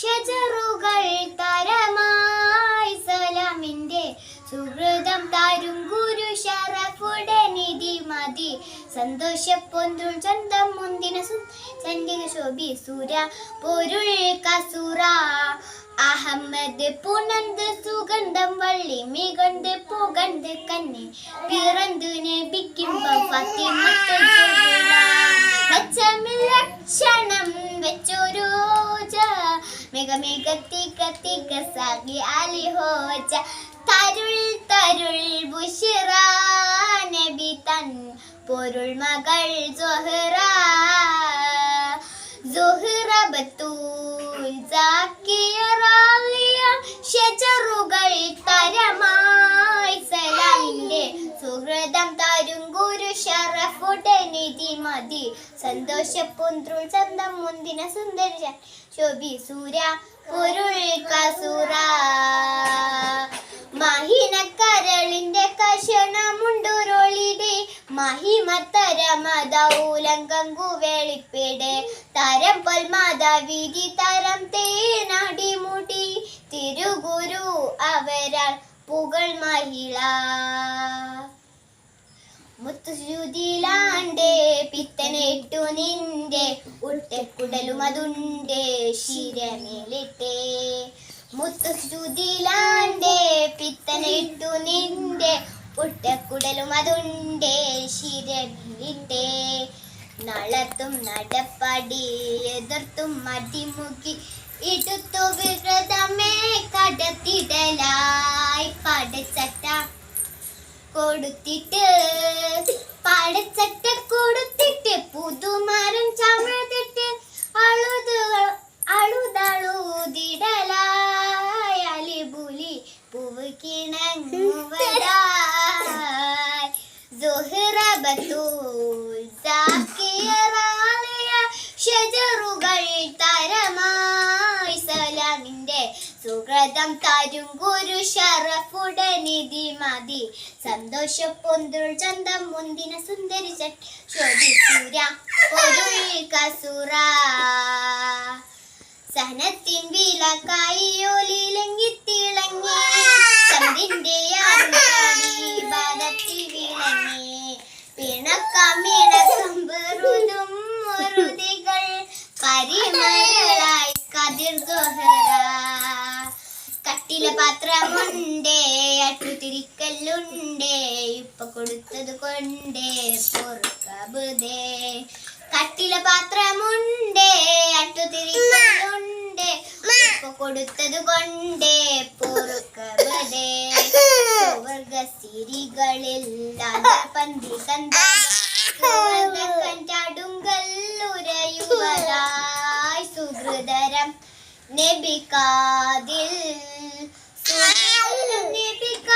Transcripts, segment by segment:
ഷജറുകൾ തരമായി സലാമിന്റെ സുഹൃതം താരും ഗുരു ഷറഫുടെ നിധി മതി. സന്തോഷപ്പൊന്തുൾ ചന്തം മുന്തിന ചന്ദിക ശോഭി സുര പൊരുൾ കസുറ അഹമ്മദ് പുനന്ത് സുഗന്ധം വള്ളി മികണ്ട് പുകണ്ട് കന്നെ പിറந்து നബിക്കുമ്പം ഫത്തിമത്തുൽ മിക തിക തിക സാഗി അലി ഹോജ. തരുൾ തരുൾ ബുഷിറ നബി തൻ പൊരുൾ മകൾ സുഹറ. സുഹറ ബത്തൂൽ ജാക്കിയ റാലിയ ഷജറുകൾ തരമായി സലാമിന്റെ സുഹൃതം തരും ഗുരു ഷറഫുടെ നിധി മതി. സന്തോഷ പുന്ത്രുൾ ചന്തം മുന്തിന സുന്ദര ശോഭി സൂര്യ പൊരുൾ കസുറ മഹിനക്കരളിന്റെ കഷണമുണ്ടുരുളിടെ. മഹിമത്തരമതൗലങ്കം കുവേളിപ്പിടെ. തരം പൊൽമാത വിധി തരം തേനടിമുടി. തിരുഗുരു അവരാൾ പുകൾ മഹിള. മുത്തുശുതിലാണ്ടേ പിത്തനേട്ടു നിന്റെ ഉട്ടക്കുടലും അതുണ്ടേ. ശിരമേലിട്ടേ മുത്തുശുതിലാണ്ടേ പിത്തനിട്ടു നിന്റെ ഉട്ടക്കുടലും അതുണ്ടേ. ശിരമേലിട്ടേ നളത്തും നടപ്പടി എതിർത്തും മടിമുക്കി ഇടുത്തു വികൃതമേ കടത്തിടലായി. പടച്ചട്ട കൊടുത്തിട്ട് പടച്ചട്ട കൊടുത്തിട്ട് പുതുമരം ചമത്തിട്ട് അളുതു അളുതളുതിടലായി അലിബുലി പൂവ് സാക്കിയ ഷജറുകൾ തരമായി സലാമിന്റെ സുഹൃതം തരും ഗുരു ഷറഫുടനിധി മതി. സന്തോഷ പൊന്തുൾ ചന്തം മുന്തിന സുന്ദരി ശോഭി സൂര പൊരുൾ സഹനത്തിൻ വിലക്കായി ഒലിലങ്ങി തിളങ്ങി ചന്ദിന്റെ ഭാരത്തി വിളങ്ങി. പിണക്കമിണക്കം കട്ടില പാത്രമുണ്ടേ അട്ടുതിരിക്കല്ലുണ്ടേ ഇപ്പൊ കൊടുത്തത് കൊണ്ടേ പൊറുക്കബുദേ കട്ടില പാത്രമുണ്ടേ അട്ടു തിരിക്കല്ലുണ്ടേ ഇപ്പൊ കൊടുത്തത് കൊണ്ടേ പൊറുക്കബുദേ സ്വർഗസിരികളിൽ പന്തി കണ്ട കണ്ടാടുങ്കല്ലുരയുവതായി സുഹൃതരം. നബിക്കാതിൽ സുഹൃതം നബിക്കാതിൽ ഒരു വെട്ടപ്പൊരുളലെ അഴുതളോതിടലായി സിരിയുമായി ഷജറുകൾ തരമായി സലാമിന്റെ സുഹൃതം തരും ഒരു ഷറഫുടെ നിധി മതി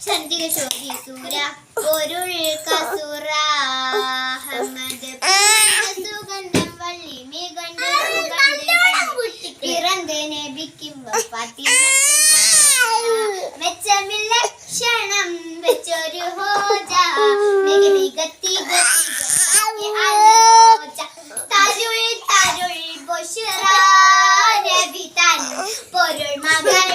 സന്ധിക ചോദി സൂര പൊരുൾ കസുറ അഹമ്മദ് സുഗന്ധം വള്ളി മികണ്ട പിറന്ത് നബിക്കും മെച്ചമില്ല ക്ഷണം വെച്ചൊരു ഹോജ. മിക മികത്തി തരുൾ തരുൾ പൊഷറ നബി തൻ പൊരുൾ മകൾ